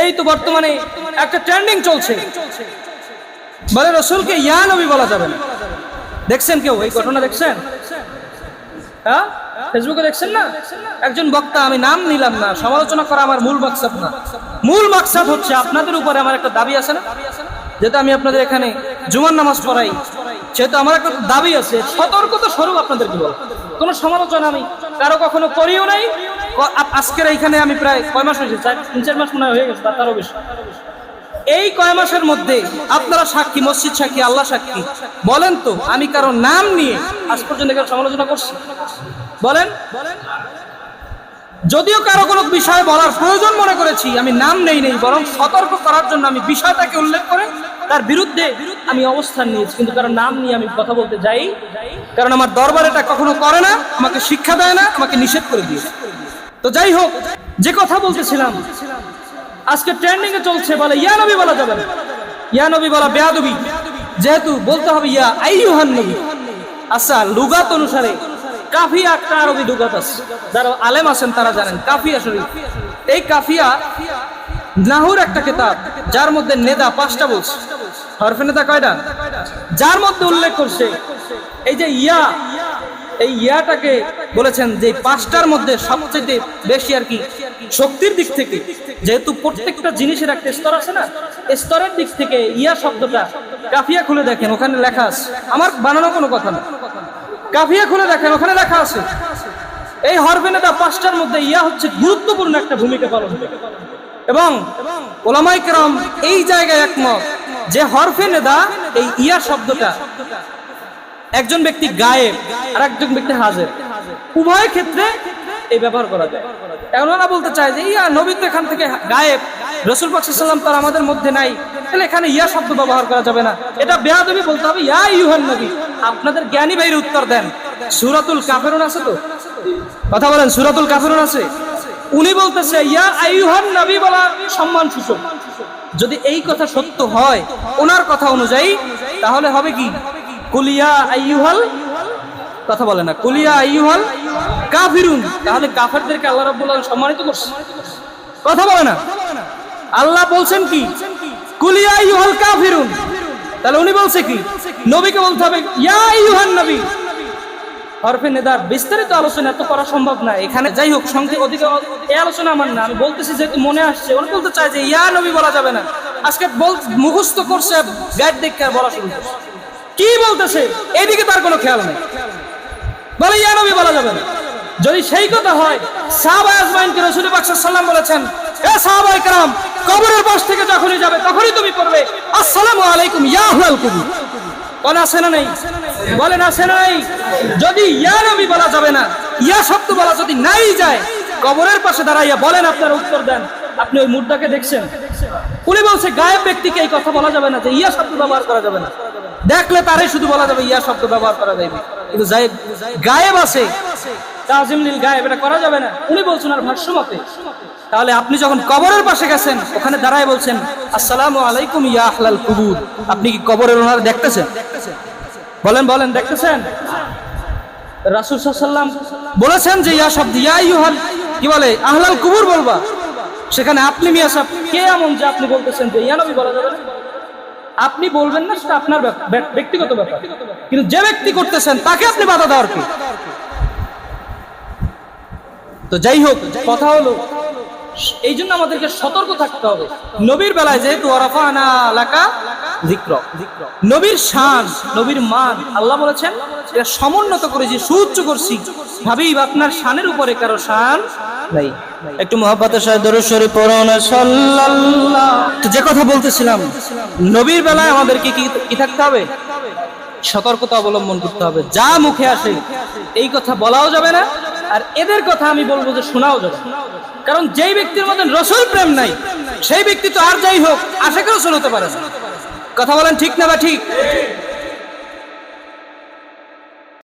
এই তো বর্তমানে একটা ট্রেন্ডিং চলছে। বলে রসুলকে ইয়া নবী বলা যাবে না। দেখছেন কেউ? এই ঘটনা দেখছেন? হ্যাঁ? ফেসবুকে দেখছেন না? একজন বক্তা, আমি নাম নিলাম না, সমালোচনা করা আমার মূল মাকসাদ না। মূল মাকসাদ হচ্ছে আপনাদের উপরে আমার একটা দাবি আছে না? যেহেতু আমি আপনাদের এখানে জুমার নামাজ পড়াই সেহেতু আমার একটা দাবি আছে। সতর্কতা স্বরূপ আপনাদেরকে বল কোনো সমালোচনা আমি কারও কখনো করিও নাই আজকের এইখানে আমি প্রায় কয় মাস হয়েছে? তিন, চার মাস মনে হয় গেছে তারও বেশি। এই কয় মাসের মধ্যে আপনারা সাক্ষী, মসজিদ সাক্ষী, আল্লাহ সাক্ষী। বলেন তো, আমি কারও নাম নিয়ে আজ পর্যন্ত কারও সমালোচনা করছি? বলেন? যদিও কারও কোনো বিষয় বলার প্রয়োজন মনে করেছি, আমি নাম নেই নেই, বরং সতর্ক করার জন্য আমি বিষয়টাকে উল্লেখ করে তার বিরুদ্ধে আমি অবস্থান নিয়েছি। কিন্তু কারও নাম নিয়ে আমি কথা বলতে যাই, কারণ আমার দরবার এটা কখনো করে না, আমাকে শিক্ষা দেয় না, আমাকে নিষেধ করে দিয়েছে। তো যাই হোক, যে কথা বলতেছিলাম, আজকে ট্রেন্ডিং এ চলছে বলে ইয়া নবী বলা যাবে ইয়া নবী বলা বেয়াদবি। যেহেতু বলতে হবে ইয়া আইয়ুহান নবী। আচ্ছা লুগাত অনুসারে কাফিয়া একটা আরবি লুগাত আছে। যারা আলেম আছেন তারা জানেন, কাফিয়া শরীফ। এই কাফিয়া নাহুর একটা কিতাব, যার মধ্যে নেদা পাঁচটা বলছে। হরফে নেতা কয়টা? যার মধ্যে উল্লেখ করছে, এই যে ইয়া এই ইয়াটাকে বলেছেন যে পাঁচটার মধ্যে সবচেয়ে বেশি আর কি শক্তির দিক থেকে, যেহেতু প্রত্যেকটা জিনিসের একটা স্তর আছে না স্তরের দিক থেকে ইয়া শব্দটা কাফিয়া খুলে দেখেন, ওখানে লেখা আছে। আমার বানানো কোনো কথা না। কাফিয়া খুলে দেখেন, ওখানে লেখা আছে। এই হরফেনেটা পাঁচটার মধ্যে ইয়া হচ্ছে গুরুত্বপূর্ণ একটা ভূমিকা পালন এবং ওলামাই কেরাম এই জায়গায় একমত যে হরফে নেদা এই ইয়া শব্দটা একজন ব্যক্তি গায়েব আর একজন ব্যক্তি হাজের। উভয় ক্ষেত্রে এই ব্যবহার করা যায়। এখন ওরা বলতে চায় যে ইয়া নবী তো এখান থেকে গায়েব। রসুল পাকসাল্লাম তার আমাদের মধ্যে নাই। তাহলে এখানে ইয়া শব্দ ব্যবহার করা যাবে না। এটা বেয়াদবি বলতে হবে ইয়া ইউহান নবী। আপনাদের জ্ঞানী ভাইয়ের উত্তর দেন। সুরাতুল কাফেরুন আছে তো? কথা বলেন সুরাতুল কাফেরুন আছে? উনি বলতেছে ইয়া আইয়ুহান নবী বলা সম্মান সূচক যদি এই কথা সত্য হয় ওনার কথা অনুযায়ী তাহলে হবে কি? কুলিয়া আইয়ুহাল, কথা বলে না, কুলিয়া আইয়ুহাল কাফিরুন। তাহলে কাফেরদেরকে আল্লাহ রাব্বুল আলামিন সম্মানিত করছে। কথা বলে না। আল্লাহ বলছেন কি? কুলিয়া আইয়ুহাল কাফিরুন। তাহলে উনি বলছে কি? নবীকে বলতে হবে, ইয়া আইয়ুহান নবী। হরফে নেদার, বিস্তারিত আলোচনা এত করা সম্ভব না। এখানে যাই হোক সংক্ষেপ অধিক এই আলোচনা আমার না। আমি বলতেছি যেহেতু মনে আসছে ওরা বলতে চায় যে ইয়া নবী বলা যাবে না। আজকে বল মুখস্থ করছে, গাইড দেখে বলা শুরু করছে। কি বলতেছে? এদিকে তার কোনো খেয়াল নেই। বলে, ইয়া নবী, বলা যাবে না। যদি সেই কথা হয় সাহাবাই আজমাইনকে রসুল সাল্লাম বলেছেন, এ সাহাবাই কালাম কবরের পাশ থেকে যখনই যাবে, তখনই তুমি পড়বে, আসসালামু আলাইকুম, ইয়া হুয়াল কুবুর। বলে আছে না নেই? না আছে না নেই। যদি ইয়া নবী বলা যাবে না, ইয়া শব্দ বলা যদি নাই যায়, কবরের পাশে দাঁড়াইয়া বলেন, আপনার উত্তর দেন। আপনি ওই মুদ্রাকে দেখছেন। উনি বলছে, গায়েব ব্যক্তিকে এই কথা বলা যাবে না যে, ইয়া শব্দ ব্যবহার করা যাবে না। দেখলে তারাই শুধু বলা যাবে, ইয়া শব্দ ব্যবহার করা যাবে কিন্তু গায়েব আছে। তাজিম নীল গায়েব, এটা করা যাবে না। উনি বলছেন, আর ভাষ্য মতে, তাহলে আপনি যখন কবরের পাশে গেছেন, ওখানে দাঁড়ায় বলছেন, আসসালামু আলাইকুম ইয়া আহলাল কুবুর। আপনি কি কবরের ওনার দেখতেছেন? বলেন বলেন, দেখতেছেন? রাসূল সাল্লাম বলেছেন যে, ইয়া শব্দ, ইয়া ইউহাল কি বলে? আহলাল কুবুর বলবা। সেখানে আপনি মিয়া সাহেব, কে এমন যে আপনি বলতেছেন যে, ইয়া নবী বলা যাবে আপনি বলবেন না, সেটা আপনার ব্যক্তিগত ব্যাপার। কিন্তু যে ব্যক্তি করতেছেন, তাকে আপনি বাধা দেওয়ার কি? তো যাই হোক, কথা হলো, এই জন্য আমাদেরকে সতর্ক থাকতে হবে। নবীর বেলায় যেহেতু নবীর শান, নবীর মান, আল্লাহ বলেছেন সমুন্নত করেছি, সুউচ্চ করছি। ভাবিব আপনার শানের উপরে কারও শান? নাই একটু মহাব্বতের সাথে দরুদ শরীফ পড়ুন সাল্লাল্লাহ। তো যে কথা বলতেছিলাম নবীর বেলায় আমাদেরকে কি কি থাকতে হবে? সতর্কতা অবলম্বন করতে হবে। যা মুখে আসে এই কথা বলাও যাবে না আর এদের কথা আমি বলব যে শোনাও যাবে না। কারণ যেই ব্যক্তির মধ্যে রসুল প্রেম নাই সেই ব্যক্তি তো আর যাই হোক আশাকে রসুল শোনাতে পারে না। কথা বলেন ঠিক না বা ঠিক?